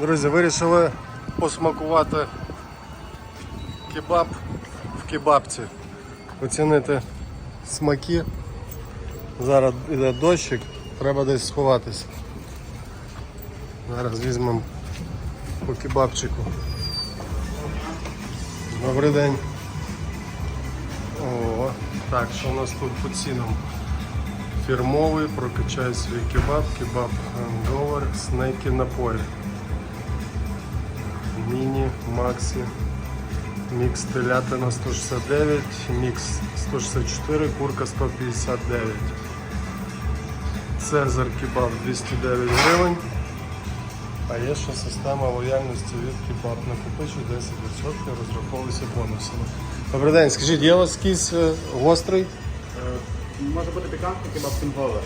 Друзі, вирішили посмакувати кебаб в кебабці. Оцінити смаки. Зараз йде дощик, треба десь сховатися. Зараз візьмемо по кебабчику. Добрий день. О, так, що у нас тут по цінам? Фірмовий, прокачай свій кебаб, кебаб хендовер, снеки напої. Максі, мікс телятина 169, мікс 164, курка 159. Цезар кебаб 209 гривень. А є ще система лояльності від кебаб. Накопичу 10%, розраховуйся бонусами. Добрий день, скажіть, є у вас якийсь е, гострий? Е, Може бути пікантний кебаб кімговер.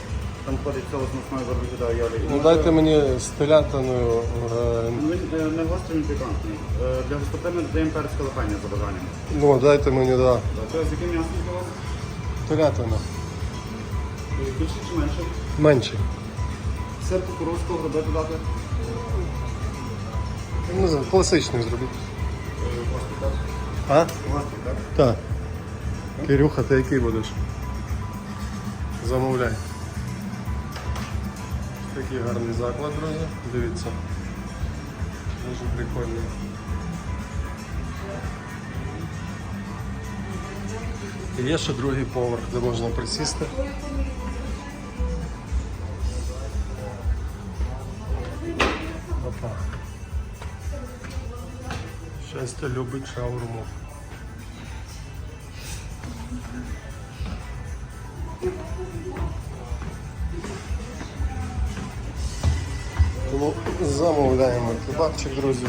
Там входить соус м'ясної барбекю і олії. Ну дайте мені з телятиною. е, Він е, не гострий, він пікантний. Е, Для гостроти ми додаємо перець за бажанням. Ну, дайте мені, да. Це з яким м'ясом вас? Телятина. Е, Більше чи менше? Менше. Сир кукурузку, гриби додати. Не знаю, класичний зробіть. Е, Гострий так? А? Гострий, так? Так. Кирюха, ти який будеш? Замовляй. Такий гарний заклад, друзі. Дивіться. Дуже прикольний. І є ще другий поверх, де можна присісти. Опа. Щастя любить шаурму. Замовляємо кебабчик, друзі.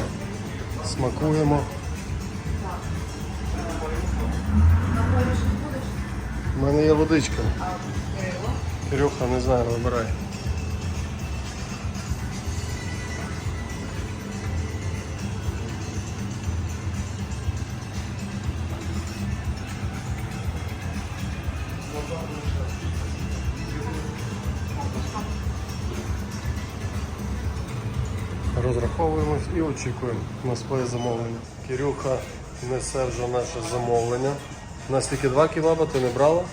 Смакуємо. У мене є водичка. Кирюха, не знаю, вибирай. Розраховуємось і очікуємо на своє замовлення. Кирюха несе вже наше замовлення. У нас тільки два кебаба, ти не брала?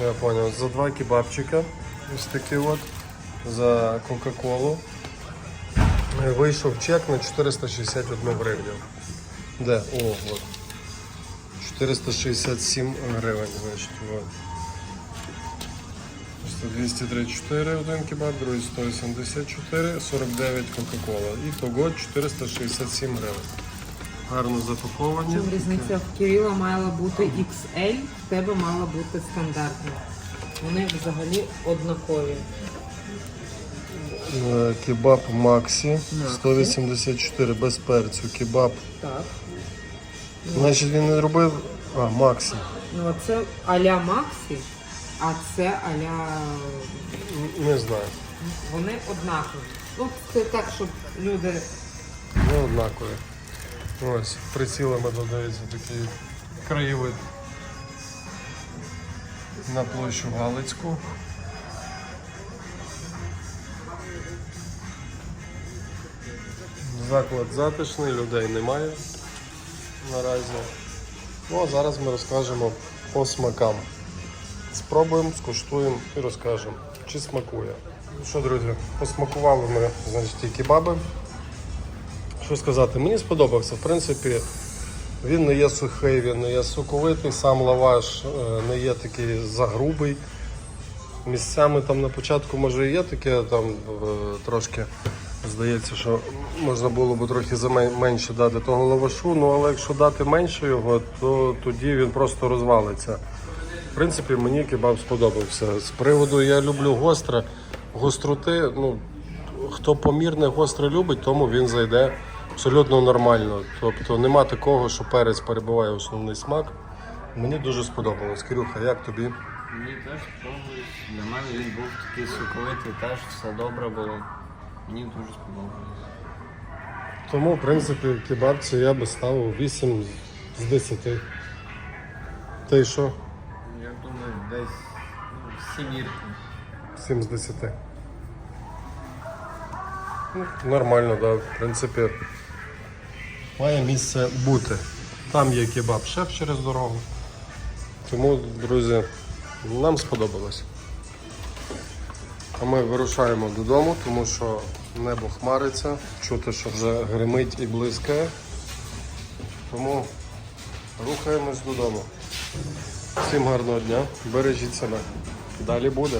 Я зрозумів. За два кебабчика. Ось такий от. За Кока-Колу. Вийшов чек на 461 гривню. Де? О, от. 467 гривень. Значить, от. Це 234 один кебаб, другий 184, 49 Кока-Кола. І того 467 гривень. Гарно запаковані. Чим різниця в Кирила мала бути XL, в тебе мала бути стандартна. Вони взагалі однакові. Е, Кебаб Максі 184 без перцю. Кебаб. Так. Значить він не робив. А, Максі. Ну а це аля Максі, а це аля. Не знаю. Вони однакові. Ну, це так, щоб люди. Не однакові. Ось, прицілами додається такий краєвид на площу Галицьку. Заклад затишний, людей немає наразі. Ну а зараз ми розкажемо по смакам. Спробуємо, скуштуємо і розкажемо, чи смакує. Ну що, друзі, посмакували ми значить, ті кебаби. Що сказати, мені сподобався. В принципі, він не є сухий, він не є соковитий, сам лаваш е, не є такий загрубий. Місцями там на початку може і є таке, там е, трошки здається, що можна було б трохи менше дати того лавашу, ну але якщо дати менше його, то тоді він просто розвалиться. В принципі, мені кебаб сподобався. З приводу я люблю гостре, гостроти, ну, хто помірне гостре любить, тому він зайде абсолютно нормально. Тобто нема такого, що перець перебуває основний смак. Мені дуже сподобалось. Кирюха, як тобі? Мені теж сподобалось. Для мене він був такий соковитий, теж все добре було. Мені дуже сподобалось. Тому, в принципі, кебабці я би ставив 8 з 10. Ти що? Десь ну, сімірка. 7 з 10. Ну, Нормально, да. В принципі, має місце бути. Там є кебаб шеф через дорогу. Тому, друзі, нам сподобалось. А ми вирушаємо додому, тому що небо хмариться, чути, що вже гримить і блискає. Тому рухаємось додому. Всім гарного дня, бережіть себе. Далі буде.